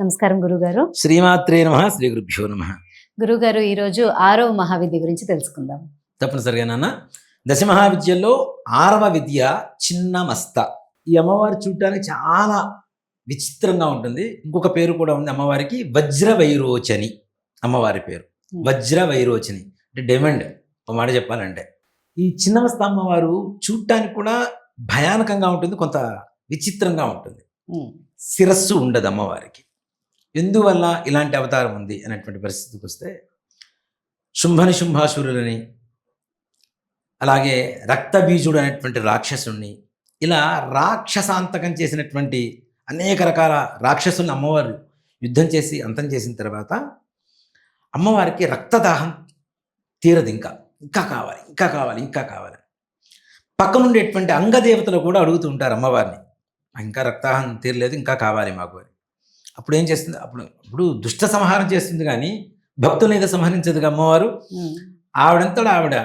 నమస్కారం గురుగారు. శ్రీమాత్రే నమ శ్రీ గురుభ్యో నమ. గురుగారు ఈరోజు ఆరవ మహావిద్య గురించి తెలుసుకుందాం. తప్పనిసరిగా నాన్న. దశ మహావిద్యల్లో ఆరవ విద్య చిన్న మస్త ఈ అమ్మవారు చూడటానికి చాలా విచిత్రంగా ఉంటుంది. ఇంకొక పేరు కూడా ఉంది అమ్మవారికి వజ్ర వైరోచని అమ్మవారి పేరు. వజ్ర వైరోచని అంటే డైమండ్ ఒక మాట చెప్పాలంటే. ఈ చిన్న మస్త అమ్మవారు చూడటానికి కూడా భయానకంగా ఉంటుంది కొంత విచిత్రంగా ఉంటుంది. శిరస్సు ఉండదు అమ్మవారికి. ఎందువల్ల ఇలాంటి అవతారం ఉంది అనేటువంటి పరిస్థితికి వస్తే శుంభని శుంభాసురులని అలాగే రక్తబీజుడు అనేటువంటి రాక్షసుణ్ణి ఇలా రాక్షసాంతకం చేసినటువంటి అనేక రకాల రాక్షసుల్ని అమ్మవారు యుద్ధం చేసి అంతం చేసిన తర్వాత అమ్మవారికి రక్తదాహం తీరదు ఇంకా. ఇంకా కావాలి ఇంకా కావాలి ఇంకా కావాలి. పక్కనుండేటువంటి అంగదేవతలు కూడా అడుగుతూ ఉంటారు అమ్మవారిని ఇంకా రక్తదాహం తీరలేదు ఇంకా కావాలి మాకు అని. అప్పుడు ఏం చేస్తుంది? అప్పుడు ఇప్పుడు దుష్ట సంహారం చేస్తుంది కానీ భక్తులను ఏదో సంహరించదుగా అమ్మవారు? ఉమ్, ఆవిడంతటా ఆవిడ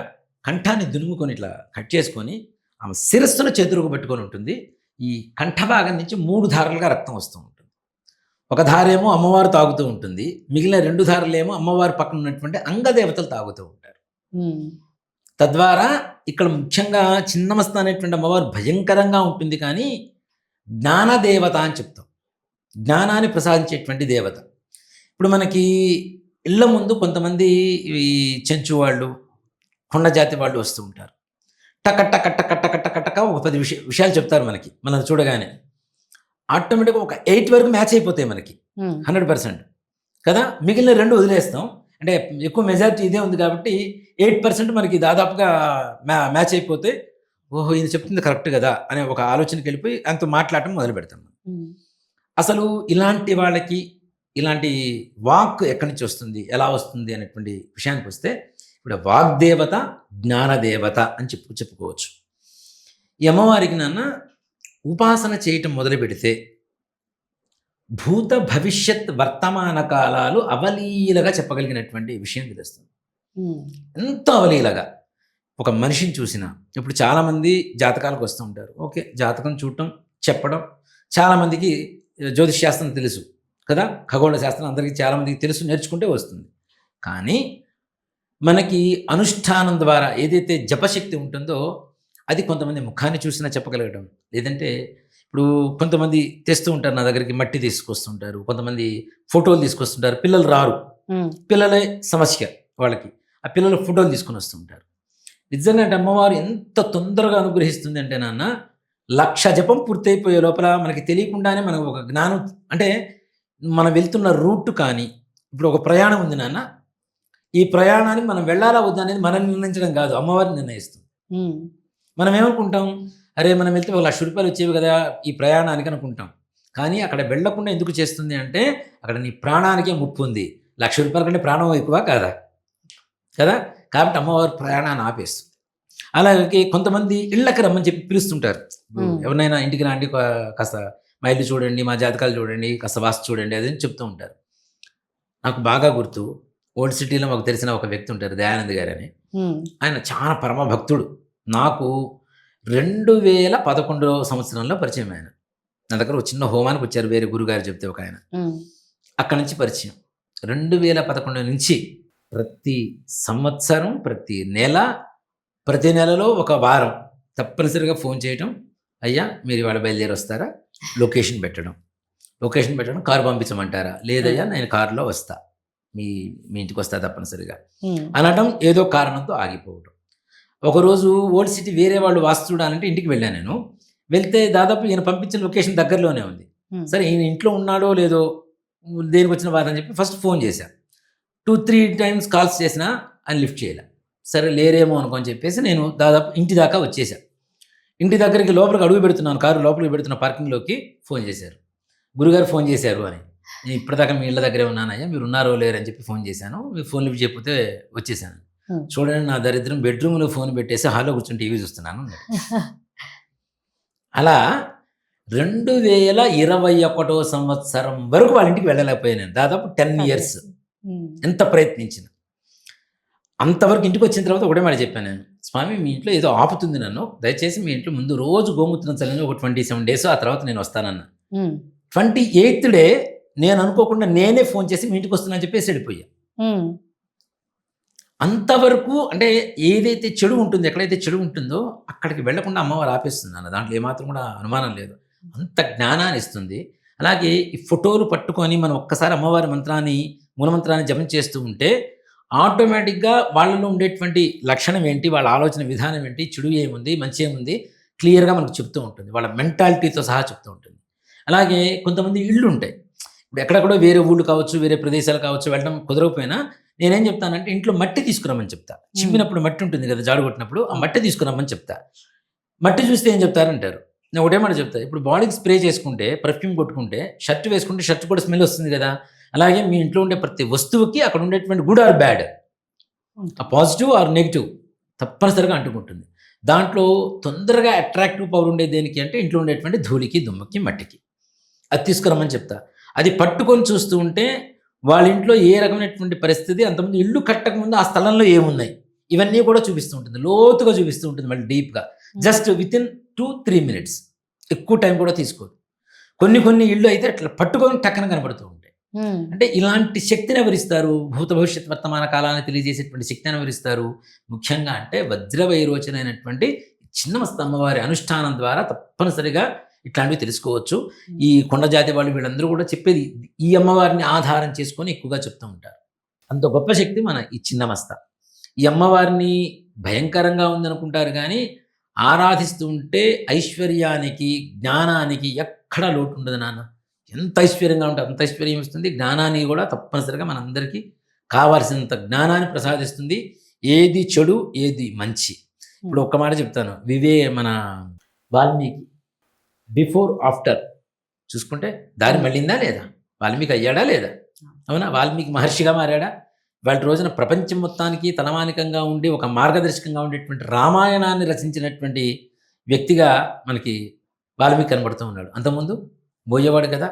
కంఠాన్ని దునుముకొని ఇట్లా కట్ చేసుకొని ఆమె శిరస్సును చేతులకు పట్టుకొని ఉంటుంది. ఈ కంఠభాగం నుంచి మూడు ధారలుగా రక్తం వస్తూ ఉంటుంది. ఒక ధారేమో అమ్మవారు తాగుతూ ఉంటుంది. మిగిలిన రెండు ధారలేమో అమ్మవారి పక్కన ఉన్నటువంటి అంగదేవతలు తాగుతూ ఉంటారు. తద్వారా ఇక్కడ ముఖ్యంగా చిన్నమస్త అనేటువంటి అమ్మవారు భయంకరంగా ఉంటుంది కానీ జ్ఞానదేవత అని చెప్తాం. జ్ఞానాన్ని ప్రసాదించేటువంటి దేవత. ఇప్పుడు మనకి ఇళ్ళ ముందు కొంతమంది ఈ చెంచు వాళ్ళు కొండ జాతి వాళ్ళు వస్తూ ఉంటారు. టక టక టక టక టక టక ఒక పది విషయ విషయాలు చెప్తారు మనకి మనం చూడగానే. ఆటోమేటిక్గా ఒక ఎయిట్ వరకు మ్యాచ్ అయిపోతాయి మనకి హండ్రెడ్ పర్సెంట్. కదా? మిగిలిన రెండు వదిలేస్తాం. అంటే ఎక్కువ మెజారిటీ ఇదే ఉంది కాబట్టి ఎయిట్ పర్సెంట్ మనకి దాదాపుగా మ్యా మ్యాచ్ అయిపోతే ఓహో ఇది చెప్తుంది కరెక్ట్ కదా? అనే ఒక ఆలోచనకి వెళ్ళిపోయి అంత మాట్లాడటం మొదలు పెడతాం అసలు ఇలాంటి వాళ్ళకి ఇలాంటి వాక్ ఎక్కడి నుంచి వస్తుంది? ఎలా వస్తుంది? అనేటువంటి విషయానికి వస్తే ఇప్పుడు వాగ్దేవత జ్ఞానదేవత అని చెప్పు చెప్పుకోవచ్చు. ఈ అమ్మవారికి నాన్న ఉపాసన చేయటం మొదలు పెడితే భూత భవిష్యత్ వర్తమాన కాలాలు అవలీలగా చెప్పగలిగినటువంటి విషయం తెలుస్తుంది. ఎంతో అవలీలగా? ఒక మనిషిని చూసిన ఇప్పుడు చాలామంది జాతకాలకు వస్తూ ఉంటారు. ఓకే జాతకం చూడటం చెప్పడం చాలామందికి జ్యోతిష్ శాస్త్రం తెలుసు కదా? ఖగోళ శాస్త్రం అందరికీ చాలామందికి తెలుసు నేర్చుకుంటే వస్తుంది. కానీ మనకి అనుష్ఠానం ద్వారా ఏదైతే జపశక్తి ఉంటుందో అది కొంతమంది ముఖాన్ని చూసినా చెప్పగలగడం లేదంటే ఇప్పుడు కొంతమంది తెస్తూ ఉంటారు నా దగ్గరికి మట్టి తీసుకొస్తుంటారు. కొంతమంది ఫోటోలు తీసుకొస్తుంటారు. పిల్లలు రారు. పిల్లలే సమస్య వాళ్ళకి. ఆ పిల్లలు ఫోటోలు తీసుకొని వస్తుంటారు. నిజంగా అంటే అమ్మవారు ఎంత తొందరగా అనుగ్రహిస్తుంది అంటే నాన్న లక్ష జపం పూర్తయిపోయే లోపల మనకి తెలియకుండానే మనకు ఒక జ్ఞానం అంటే మనం వెళ్తున్న రూట్ కానీ ఇప్పుడు ఒక ప్రయాణం ఉంది నాన్న. ఈ ప్రయాణానికి మనం వెళ్ళాలా వద్దా అనేది మనం నిర్ణయించడం కాదు అమ్మవారిని నిర్ణయిస్తుంది. మనం ఏమనుకుంటాం? అరే మనం వెళ్తే ఒక లక్ష రూపాయలు వచ్చేవి కదా ఈ ప్రయాణానికి అనుకుంటాం. కానీ అక్కడ వెళ్ళకుండా ఎందుకు చేస్తుంది అంటే అక్కడ నీ ప్రాణానికే ముప్పు ఉంది. లక్ష రూపాయల కంటే ప్రాణం ఎక్కువ కాదా? కదా? కాబట్టి అమ్మవారు ప్రయాణాన్ని ఆపేస్తుంది. అలాగే కొంతమంది ఇళ్ళకి రమ్మని చెప్పి పిలుస్తుంటారు. ఎవరినైనా ఇంటికి రండి కాస్త మా ఇల్లు చూడండి మా జాతకాలు చూడండి కాస్త వాస్తు చూడండి అది అని చెప్తూ ఉంటారు. నాకు బాగా గుర్తు ఓల్డ్ సిటీలో మాకు తెలిసిన ఒక వ్యక్తి ఉంటారు దయానంద్ గారు అని ఆయన చాలా పరమ భక్తుడు నాకు రెండు వేల పదకొండవ సంవత్సరంలో పరిచయం ఆయన. నా దగ్గర ఒక చిన్న హోమానికి వచ్చారు వేరే గురుగారు చెప్తే ఒక ఆయన. అక్కడి నుంచి పరిచయం. రెండు వేల పదకొండు నుంచి ప్రతి సంవత్సరం ప్రతి నెల ప్రతి నెలలో ఒక వారం తప్పనిసరిగా ఫోన్ చేయటం. అయ్యా మీరు ఇవాళ బయలుదేరి వస్తారా లొకేషన్ పెట్టడం. లొకేషన్ పెట్టడం కారు పంపించమంటారా? లేదయ్యా నేను కారులో వస్తా. మీ మీ ఇంటికి వస్తా తప్పనిసరిగా అనడం ఏదో కారణంతో ఆగిపోవడం ఒకరోజు ఓల్డ్ సిటీ వేరే వాళ్ళు వాస్తు చూడాలంటే ఇంటికి వెళ్ళాను నేను. వెళ్తే దాదాపు ఈయన పంపించిన లొకేషన్ దగ్గరలోనే ఉంది. సరే ఈయన ఇంట్లో ఉన్నాడో లేదో దేనికి వచ్చిన అని చెప్పి ఫస్ట్ ఫోన్ చేశా. టూ త్రీ టైమ్స్ కాల్స్ చేసినా ఆయన లిఫ్ట్ చేయలే. సరే లేరేమో అనుకొని చెప్పేసి నేను దాదాపు ఇంటి దాకా వచ్చేసా. ఇంటి దగ్గరికి లోపలికి అడుగు పెడుతున్నాను కారు లోపలికి పెడుతున్న పార్కింగ్లోకి ఫోన్ చేశారు. గురుగారు ఫోన్ చేశారు అని. నేను ఇప్పటిదాకా మీ ఇళ్ళ దగ్గరే ఉన్నానయ్యా మీరు ఉన్నారో లేరు అని చెప్పి ఫోన్ చేశాను. మీ ఫోన్ లిఫ్ట్ చెప్పితే వచ్చేసాను. చూడండి నా దరిద్రం బెడ్రూమ్లో ఫోన్ పెట్టేసి హాల్లో కూర్చొని టీవీ చూస్తున్నాను. అలా రెండు వేల ఇరవై ఒకటో సంవత్సరం వరకు వాళ్ళ ఇంటికి వెళ్ళలేకపోయాను దాదాపు టెన్ ఇయర్స్. ఎంత ప్రయత్నించిన. అంతవరకు ఇంటికి వచ్చిన తర్వాత ఒకటే మాట చెప్పాను నేను స్వామి మీ ఇంట్లో ఏదో ఆపుతుంది నన్ను. దయచేసి మీ ఇంట్లో ముందు రోజు గోమూత్రం చల్లని ఒక ట్వంటీ సెవెన్ డేస్ ఆ తర్వాత నేను వస్తానన్నా. ట్వంటీ ఎయిత్ డే నేను అనుకోకుండా నేనే ఫోన్ చేసి మీ ఇంటికి వస్తున్నా అని చెప్పేసి వెళ్ళిపోయా. అంతవరకు అంటే ఏదైతే చెడు ఉంటుందో ఎక్కడైతే చెడు ఉంటుందో అక్కడికి వెళ్ళకుండా అమ్మవారు ఆపేస్తుంది అన్న దాంట్లో ఏమాత్రం కూడా అనుమానం లేదు. అంత జ్ఞానాన్ని ఇస్తుంది. అలాగే ఈ ఫోటోలు పట్టుకొని మనం ఒక్కసారి అమ్మవారి మంత్రాన్ని మూలమంత్రాన్ని జపం చేస్తూ ఉంటే ఆటోమేటిక్గా వాళ్ళలో ఉండేటువంటి లక్షణం ఏంటి? వాళ్ళ ఆలోచన విధానం ఏంటి? చెడు ఏముంది? మంచి ఏముంది? క్లియర్గా మనకు చెప్తూ ఉంటుంది. వాళ్ళ మెంటాలిటీతో సహా చెప్తూ ఉంటుంది. అలాగే కొంతమంది ఇళ్ళు ఉంటాయి. ఇప్పుడు ఎక్కడెక్కడో వేరే ఊళ్ళు కావచ్చు వేరే ప్రదేశాలు కావచ్చు వెళ్ళడం కుదరకపోయినా నేనేం చెప్తానంటే ఇంట్లో మట్టి తీసుకురమ్మని చెప్తా. చిమ్మినప్పుడు మట్టి ఉంటుంది కదా జాడు కొట్టినప్పుడు ఆ మట్టి తీసుకురమ్మని చెప్తా. మట్టి చూస్తే ఏం చెప్తారంటారు? నేను ఒకటే మాట చెప్తా. ఇప్పుడు బాడీకి స్ప్రే చేసుకుంటే పర్ఫ్యూమ్ కొట్టుకుంటే షర్ట్ వేసుకుంటే షర్ట్ కూడా స్మెల్ వస్తుంది కదా. అలాగే మీ ఇంట్లో ఉండే ప్రతి వస్తువుకి అక్కడ ఉండేటువంటి గుడ్ ఆర్ బ్యాడ్ ఆ పాజిటివ్ ఆర్ నెగిటివ్ తప్పనిసరిగా అంటుకుంటుంది. దాంట్లో తొందరగా అట్రాక్టివ్ పవర్ ఉండేది దేనికి అంటే ఇంట్లో ఉండేటువంటి ధూళికి దుమ్మకి మట్టికి. అది తీసుకురమ్మని చెప్తా. అది పట్టుకొని చూస్తూ ఉంటే వాళ్ళ ఇంట్లో ఏ రకమైనటువంటి పరిస్థితి అంతకుముందు ఇల్లు కట్టకముందు ఆ స్థలంలో ఏమున్నాయి? ఇవన్నీ కూడా చూపిస్తూ ఉంటుంది. లోతుగా చూపిస్తూ ఉంటుంది మళ్ళీ డీప్గా just with in two three minutes. ఎక్కువ టైం కూడా తీసుకోదు. కొన్ని కొన్ని ఇళ్ళు అయితే అట్లా పట్టుకొని టక్కన కనబడుతూ ఉంటాయి. అంటే ఇలాంటి శక్తిని ఎవరిస్తారు? భూత భవిష్యత్ వర్తమాన కాలాన్ని తెలియజేసేటువంటి శక్తిని ఎవరిస్తారు? ముఖ్యంగా అంటే వజ్రవైరోచన అయినటువంటి చిన్నమస్త అమ్మవారి అనుష్ఠానం ద్వారా తప్పనిసరిగా ఇట్లాంటివి తెలుసుకోవచ్చు. ఈ కొండ జాతి వాళ్ళు వీళ్ళందరూ కూడా చెప్పేది ఈ అమ్మవారిని ఆధారం చేసుకొని ఎక్కువగా చెప్తూ ఉంటారు. అంత గొప్ప శక్తి మన ఈ చిన్నమస్త. ఈ అమ్మవారిని భయంకరంగా ఉందనుకుంటారు కానీ ఆరాధిస్తూ ఉంటే ఐశ్వర్యానికి జ్ఞానానికి ఎక్కడ లోటు ఉండదు నాన్న. ఎంత ఐశ్వర్యంగా ఉంటే అంత ఐశ్వర్యం ఇస్తుంది. జ్ఞానాన్ని కూడా తప్పనిసరిగా మనందరికీ కావాల్సినంత జ్ఞానాన్ని ప్రసాదిస్తుంది. ఏది చెడు ఏది మంచి. ఇప్పుడు ఒక్క మాట చెప్తాను. వివే మన వాల్మీకి. Before after. చూసుకుంటే దారి మళ్ళిందా లేదా? వాల్మీకి అయ్యాడా లేదా? అవునా? వాల్మీకి మహర్షిగా మారాడా? వాళ్ళ రోజున ప్రపంచం మొత్తానికి తలమానికంగా ఉండి ఒక మార్గదర్శకంగా ఉండేటువంటి రామాయణాన్ని రచించినటువంటి వ్యక్తిగా మనకి వాల్మీకి కనబడుతూ ఉన్నాడు. అంతకుముందు పోయేవాడు కదా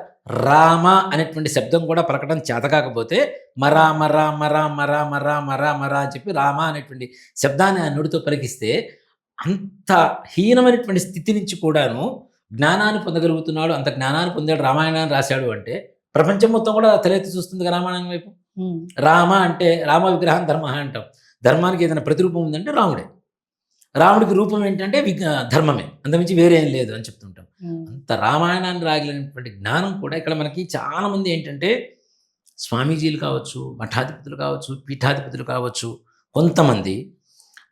రామ అనేటువంటి శబ్దం కూడా పలకడం చేత కాకపోతే మరా మరా మరా మరా మరా మరా మరా అని చెప్పి రామ అనేటువంటి శబ్దాన్ని ఆ నుడితో పలికిస్తే అంత హీనమైనటువంటి స్థితి నుంచి కూడాను జ్ఞానాన్ని పొందగలుగుతున్నాడు. అంత జ్ఞానాన్ని పొందాడు రామాయణాన్ని రాశాడు అంటే ప్రపంచం మొత్తం కూడా తలెత్తి చూస్తుంది రామాయణం వైపు. రామ అంటే రామ విగ్రహం ధర్మ అంటాం. ధర్మానికి ఏదైనా ప్రతిరూపం ఉందంటే రాముడే. రాముడికి రూపం ఏంటంటే విగ్ ధర్మమే. అంతమించి వేరే లేదు అని చెప్తుంటాం. అంత రామాయణాన్ని రాగలిగినటువంటి జ్ఞానం కూడా ఇక్కడ మనకి చాలా మంది ఏంటంటే స్వామీజీలు కావచ్చు మఠాధిపతులు కావచ్చు పీఠాధిపతులు కావచ్చు కొంతమంది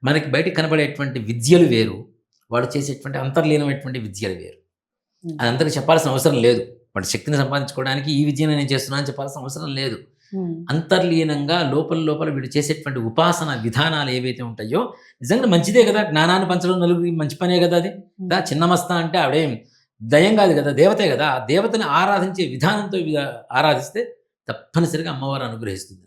మనకి బయటికి కనబడేటువంటి విద్యలు వేరు. వాడు చేసేటువంటి అంతర్లీనమైనటువంటి విద్యలు వేరు. అది అందరికి చెప్పాల్సిన అవసరం లేదు. వాడి శక్తిని సంపాదించుకోవడానికి ఈ విద్యను నేను చేస్తున్నా అని చెప్పాల్సిన అవసరం లేదు. అంతర్లీనంగా లోపల లోపల వీడు చేసేటువంటి ఉపాసన విధానాలు ఏవైతే ఉంటాయో నిజంగా మంచిదే కదా జ్ఞానాన్ని పంచడం నలుగురికి మంచి పనే కదా అది. దా చిన్నమస్త అంటే ఆవిడేం దయం కాదు కదా దేవతే కదా. ఆ దేవతని ఆరాధించే విధానంతో ఆరాధిస్తే తప్పనిసరిగా అమ్మవారు అనుగ్రహిస్తుంది.